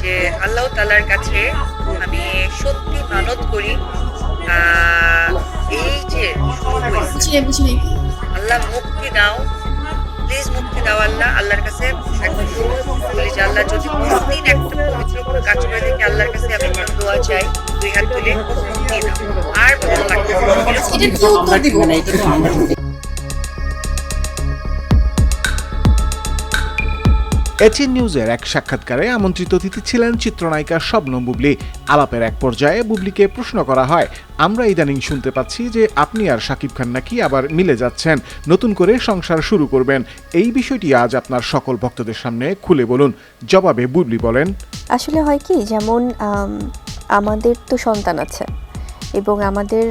যে আল্লাহ তালার কাছে আমি সত্যি মানত করি। এই যে আল্লাহ মুক্তি দাও। প্লিজ মুক্তি দাও আল্লাহ আল্লাহর কাছে একদম বলি যে আল্লাহ যদি কোনোদিন একটা পবিত্র কোনো কাজ করে দেখি আল্লাহর কাছে আমি দোয়া চাই দুই হাত তুলে মুক্তি দাও। আর ভালো লাগবে না। এটা কি উত্তর দিব এটিএন নিউজের এক সাক্ষাৎকারে আমন্ত্রিত অতিথি ছিলেন চিত্রনায়িকা শবনম বুবলি। আলাপের এক পর্যায়ে বুবলিকে প্রশ্ন করা হয়, আমরা ইদানিং শুনতে পাচ্ছি যে আপনি আর শাকিব খান নাকি আবার মিলে যাচ্ছেন, নতুন করে সংসার শুরু করবেন। এই বিষয়টি আজ আপনার সকল ভক্তদের সামনে খুলে বলুন। জবাবে বুবলি বলেন, আসলে হয় কি, যেমন আমাদের তো সন্তান আছে এবং আমাদের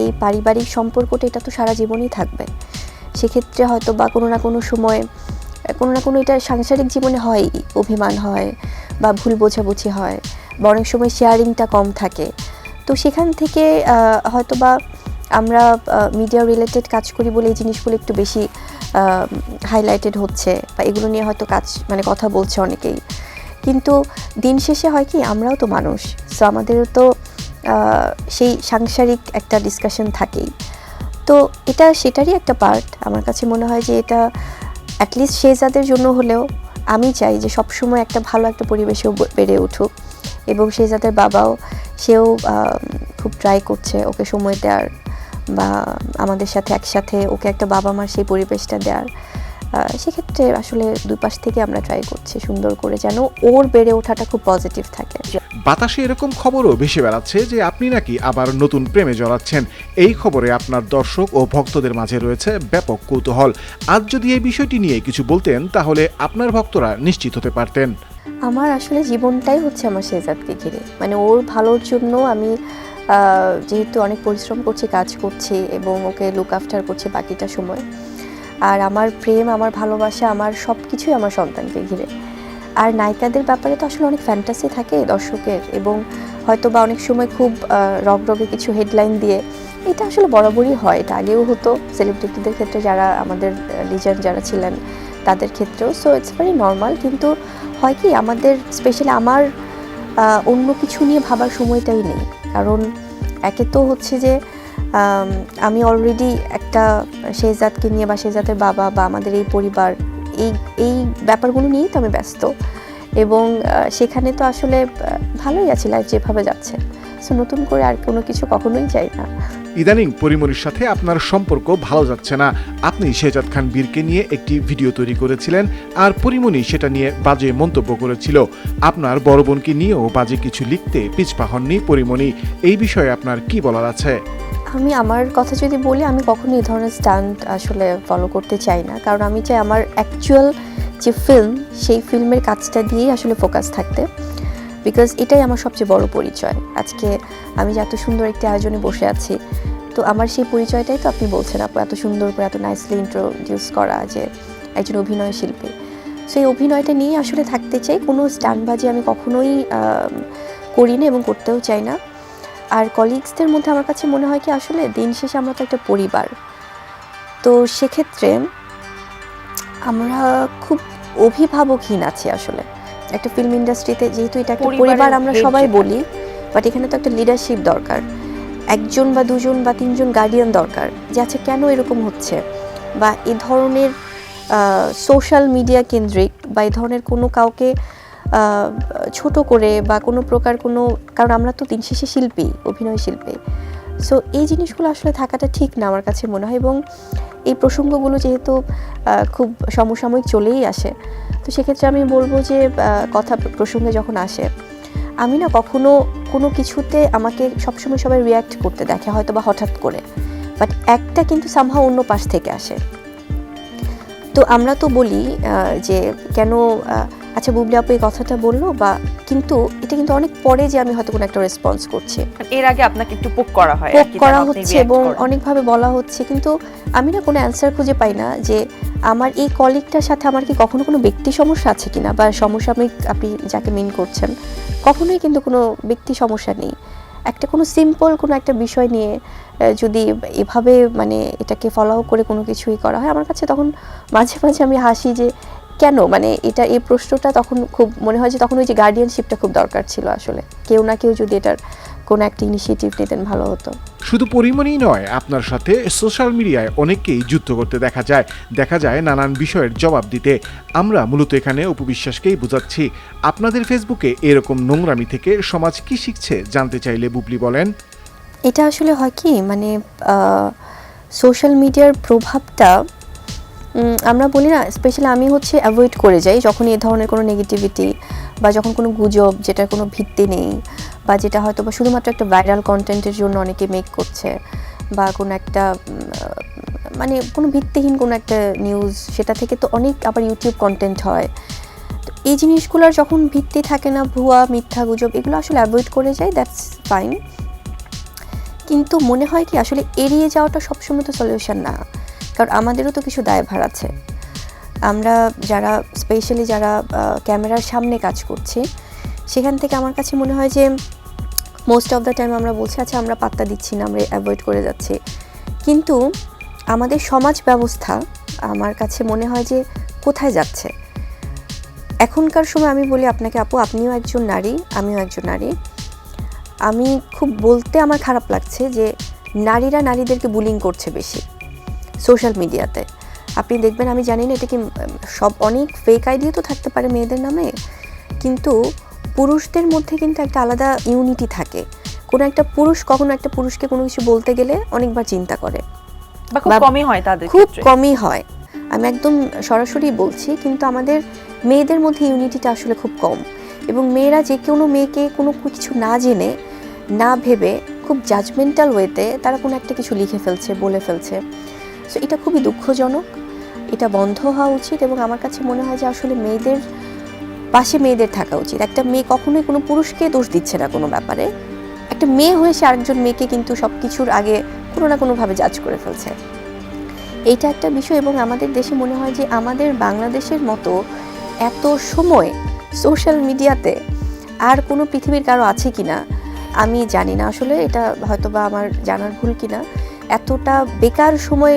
এই পারিবারিক সম্পর্কটা এটা তো সারা জীবনই থাকবে। সেক্ষেত্রে হয়তো বা কোনো না কোনো সময় কোনো না কোনো এটা সাংসারিক জীবনে হয়, অভিমান হয় বা ভুল বোঝাবুঝি হয় বা অনেক সময় শেয়ারিংটা কম থাকে। তো সেখান থেকে হয়তো বা আমরা মিডিয়া রিলেটেড কাজ করি বলে এই জিনিসগুলো একটু বেশি হাইলাইটেড হচ্ছে বা এগুলো নিয়ে হয়তো কাজ মানে কথা বলছে অনেকেই। কিন্তু দিন শেষে হয় কি, আমরাও তো মানুষ সো আমাদেরও তো সেই সাংসারিক একটা ডিসকাশন থাকেই। তো এটা সেটারই একটা পার্ট আমার কাছে মনে হয় যে এটা অ্যাটলিস্ট সে যাদের জন্য হলেও আমি চাই যে সবসময় একটা ভালো একটা পরিবেশেও বেড়ে উঠুক। এবং সে যাদের বাবাও, সেও খুব ট্রাই করছে ওকে সময় দেওয়ার বা আমাদের সাথে একসাথে ওকে একটা বাবা মার সেই পরিবেশটা দেওয়ার সেক্ষেত্রে আসলে দুই পাশ থেকে আমরা ট্রাই করছি সুন্দর করে যেন ওর বেড়ে ওঠাটা খুব পজিটিভ থাকে। বাতাসে এরকম খবরও ভেসে বেড়াচ্ছে যে আপনি নাকি আবার নতুন প্রেমে জড়াচ্ছেন। এই খবরে আপনার দর্শক ও ভক্তদের মাঝে রয়েছে ব্যাপক কৌতূহল। আজ যদি এই বিষয়টি নিয়ে কিছু বলতেন তাহলে আপনার ভক্তরা নিশ্চিত হতে পারতেন। আমার আসলে জীবনটাই হচ্ছে আমার শেজাদকে ঘিরে। মানে ওর ভালোর জন্য আমি যেহেতু অনেক পরিশ্রম করছি কাজ করছি এবং ওকে লুক আফটার করছি বাকিটা সময় আর আমার প্রেম, আমার ভালোবাসা, আমার সব কিছুই আমার সন্তানকে ঘিরে। আর নায়িকাদের ব্যাপারে তো আসলে অনেক ফ্যান্টাসি থাকে দর্শকের এবং হয়তো বা অনেক সময় খুব রগরগে কিছু হেডলাইন দিয়ে এটা আসলে বরাবরই হয়। এটা আগেও হতো সেলিব্রিটিদের ক্ষেত্রে যারা আমাদের লিজেন্ড যারা ছিলেন তাদের ক্ষেত্রেও। সো ইটস ভেরি নর্মাল কিন্তু হয় কি আমাদের স্পেশালি আমার অন্য কিছু নিয়ে ভাবার সময়টাই নেই। কারণ একে তো হচ্ছে যে আম, অলরেডি একটা শেহজাদকে নিয়ে বা শেহজাদের বাবা বা আমাদের এই পরিবার এই এই ব্যাপারগুলো নিয়েই তো আমি ব্যস্ত। এবং সেখানে তো আসলে ভালোই আছি লাইফ যেভাবে যাচ্ছে। সো নতুন করে আর কোনো কিছু কখনোই চাই না। ইদানিং পরিমণির সাথে আপনার সম্পর্ক ভালো যাচ্ছে না। আপনি শেজাদ খান বীরকে নিয়ে একটি ভিডিও তৈরি করেছিলেন আর পরিমণি সেটা নিয়ে বাজে মন্তব্য করেছিল। আপনার বড় বোনকে নিয়েও বাজে কিছু লিখতে পিছপা হননি পরিমণি এই বিষয়ে আপনার কি বলার আছে? আমি আমার কথা যদি বলি, আমি কখনোই এই ধরনের স্ট্যান্ড আসলে ফলো করতে চাই না। কারণ আমি চাই আমার অ্যাকচুয়াল যে ফিল্ম সেই ফিল্মের কাজটা দিয়েই আসলে ফোকাস থাকতে। বিকজ এটাই আমার সবচেয়ে বড় পরিচয়। আজকে আমি যে এত সুন্দর একটি আয়োজনে বসে আছি, তো আমার সেই পরিচয়টাই তো আপনি বলছেন আপু, এত সুন্দর করে এত নাইসলি ইন্ট্রোডিউস করা যে একজন অভিনয় শিল্পী। সো এই অভিনয়টা নিয়ে আসলে থাকতে চাই। কোনো স্ট্যান্ডবাজি আমি কখনোই করি না এবং করতেও চাই না। আর কলিগসদের মধ্যে আমার কাছে মনে হয় কি আসলে দিন শেষে আমরা তো একটা পরিবার। তো সেক্ষেত্রে আমরা খুব অভিভাবকহীন আছি আসলে। একটা ফিল্ম ইন্ডাস্ট্রিতে যেহেতু এটা একটা পরিবার আমরা সবাই বলি বাট এখানে তো একটা লিডারশিপ দরকার। একজন বা দুজন বা তিনজন গার্ডিয়ান দরকার যে আচ্ছা কেন এরকম হচ্ছে? বা এ ধরনের সোশ্যাল মিডিয়া কেন্দ্রিক বা এই ধরনের কোনো কাউকে ছোট করে বা কোনো প্রকার কোনো, কারণ আমরা তো দিন শেষে শিল্পী, অভিনয় শিল্পী। সো এই জিনিসগুলো আসলে থাকাটা ঠিক না আমার কাছে মনে হয় এবং এই প্রসঙ্গগুলো যেহেতু খুব সমসাময়িক চলেই আসে, তো সেক্ষেত্রে আমি বলব যে কথা প্রসঙ্গে যখন আসে, আমি না কখনো কোনো কিছুতে আমাকে সবসময় সবাই রিয়্যাক্ট করতে দেখে হয়তো বা হঠাৎ করে বাট একটা কিন্তু সামহা অন্য পাশ থেকে আসে। তো আমরা তো বলি যে কেন আচ্ছা বুবলি আপু এই কথাটা বলল বা কিন্তু এটা কিন্তু অনেক পরে যে আমি হয়তো কোনো একটা রেসপন্স করছি। এর আগে আপনাকে একটু পোক করা হয় পোক করা হচ্ছে এবং অনেকভাবে বলা হচ্ছে কিন্তু আমি না কোনো অ্যান্সার খুঁজে পাই না যে আমার এই কলিগটার সাথে আমার কি কখনো কোনো ব্যক্তি সমস্যা আছে কিনা বা সমসাময়িক আপনি যাকে মিন করছেন কখনোই কিন্তু কোনো ব্যক্তি সমস্যা নেই। একটা কোনো সিম্পল কোনো একটা বিষয় নিয়ে যদি এভাবে মানে এটাকে ফলো করে কোনো কিছুই করা হয় আমার কাছে তখন মাঝে মাঝে আমি হাসি যে কেন? মানে এটা এই প্রশ্নটা তখন খুব মনে হয় যে তখন ওই যে গার্ডিয়ানশিপটা খুব দরকার ছিল আসলে। কেউ না কেউ যদি এটার কোনো একটা ইনিশিয়েটিভ নিতেন ভালো হতো। শুধু পরিমণই নয় আপনার সাথে সোশ্যাল মিডিয়ায় অনেককেই যুদ্ধ করতে দেখা যায়। দেখা যায় নানান বিষয়ের জবাব দিতে। আমরা মূলত এখানে উপবিশ্বাসকেই বোঝাচ্ছি। আপনাদের ফেসবুকে এরকম নোংরামি থেকে সমাজ কি শিখছে জানতে চাইলে বুবলি বলেন। এটা আসলে হয় কি? মানে সোশ্যাল মিডিয়ার প্রভাবটা আমরা বলি না স্পেশালি আমি হচ্ছে অ্যাভয়েড করে যাই যখন এ ধরনের কোনো নেগেটিভিটি বা যখন কোনো গুজব যেটার কোনো ভিত্তি নেই বা যেটা হয়তো বা শুধুমাত্র একটা ভাইরাল কন্টেন্টের জন্য অনেকে মেক করছে বা কোনো একটা মানে কোনো ভিত্তিহীন কোনো একটা নিউজ সেটা থেকে তো অনেক আবার ইউটিউব কন্টেন্ট হয়। তো এই জিনিসগুলোর যখন ভিত্তি থাকে না, ভুয়া, মিথ্যা, গুজব, এগুলো আসলে অ্যাভয়েড করে যাই দ্যাটস ফাইন কিন্তু মনে হয় কি আসলে এড়িয়ে যাওয়াটা সবসময় তো সলিউশন না। কারণ আমাদেরও তো কিছু দায়ভার আছে। আমরা যারা স্পেশালি যারা ক্যামেরার সামনে কাজ করছি, সেখান থেকে আমার কাছে মনে হয় যে মোস্ট অফ দ্য টাইম আমরা বলছি আচ্ছা আমরা পাত্তা দিচ্ছি না, আমরা অ্যাভয়েড করে যাচ্ছি। কিন্তু আমাদের সমাজ ব্যবস্থা আমার কাছে মনে হয় যে কোথায় যাচ্ছে? এখনকার সময় আমি বলি আপনাকে, আপু, আপনিও একজন নারী, আমিও একজন নারী। আমি খুব বলতে আমার খারাপ লাগছে যে নারীরা নারীদেরকে বুলিং করছে বেশি। সোশ্যাল মিডিয়াতে। আপনি দেখবেন আমি জানি না এটা কি সব অনেক ফেক আইডিয়া তো থাকতে পারে মেয়েদের নামে কিন্তু পুরুষদের মধ্যে কিন্তু একটা আলাদা ইউনিটি থাকে। কোনো একটা পুরুষ কখনো একটা পুরুষকে কোনো কিছু বলতে গেলে অনেকবার চিন্তা করে। খুব কমই হয় তাদের খুব কমই হয়। আমি একদম সরাসরি বলছি কিন্তু আমাদের মেয়েদের মধ্যে ইউনিটিটা আসলে খুব কম। এবং মেয়েরা যে কোনো মেয়েকে কোনো কিছু না জেনে না ভেবে খুব জাজমেন্টাল ওয়েতে তারা কোনো একটা কিছু লিখে ফেলছে বলে ফেলছে। সো এটা খুবই দুঃখজনক। এটা বন্ধ হওয়া উচিত এবং আমার কাছে মনে হয় যে আসলে মেয়েদের পাশে মেয়েদের থাকা উচিত। একটা মেয়ে কখনোই কোনো পুরুষকে দোষ দিচ্ছে না কোনো ব্যাপারে। একটা মেয়ে হয়ে সে আরেকজন মেয়েকে কিন্তু সব কিছুর আগে কোনো না কোনোভাবে জাজ করে ফেলছে। এইটা একটা বিষয় এবং আমাদের দেশে মনে হয় যে আমাদের বাংলাদেশের মতো এত সময় সোশ্যাল মিডিয়াতে আর কোনো পৃথিবীর কারও আছে কি না আমি জানি না। আসলে এটা হয়তো বা আমার জানার ভুল কিনা। এতটা বেকার সময়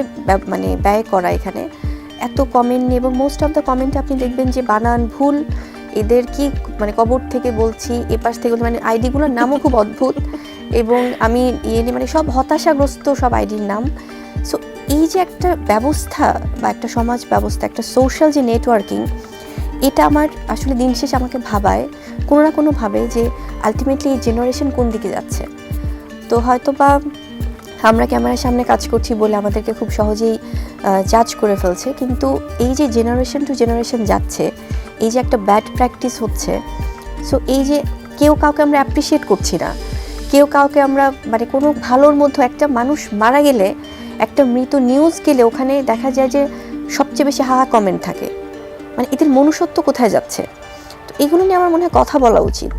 মানে ব্যয় করা এখানে। এত কমেন্ট নিয়ে এবং মোস্ট অফ দ্য কমেন্টে আপনি দেখবেন যে বানান ভুল। এদের কি মানে কবর থেকে বলছি, এপাশ থেকে মানে আইডিগুলোর নামও খুব অদ্ভুত। এবং আমি ইয়ে মানে সব হতাশাগ্রস্ত সব আইডির নাম। সো এই যে একটা ব্যবস্থা বা একটা সমাজ ব্যবস্থা, একটা সোশ্যাল যে নেটওয়ার্কিং এটা আমার আসলে দিন শেষে আমাকে ভাবায়, কোনো না কোনোভাবে যে আলটিমেটলি এই জেনারেশন কোন দিকে যাচ্ছে। তো হয়তো বা আমরা ক্যামেরার সামনে কাজ করছি বলে আমাদেরকে খুব সহজেই জাজ করে ফেলছে। কিন্তু এই যে জেনারেশন টু জেনারেশন যাচ্ছে, এই যে একটা ব্যাড প্র্যাকটিস হচ্ছে সো এই যে কেউ কাউকে আমরা অ্যাপ্রিসিয়েট করছি না, কেউ কাউকে আমরা মানে কোনো ভালোর মধ্যে একটা মানুষ মারা গেলে, একটা মৃত নিউজ গেলে ওখানে দেখা যায় যে সবচেয়ে বেশি হাহা কমেন্ট থাকে। মানে এদের মনুষ্যত্ব কোথায় যাচ্ছে? তো এগুলো নিয়ে আমার মনে হয় কথা বলা উচিত।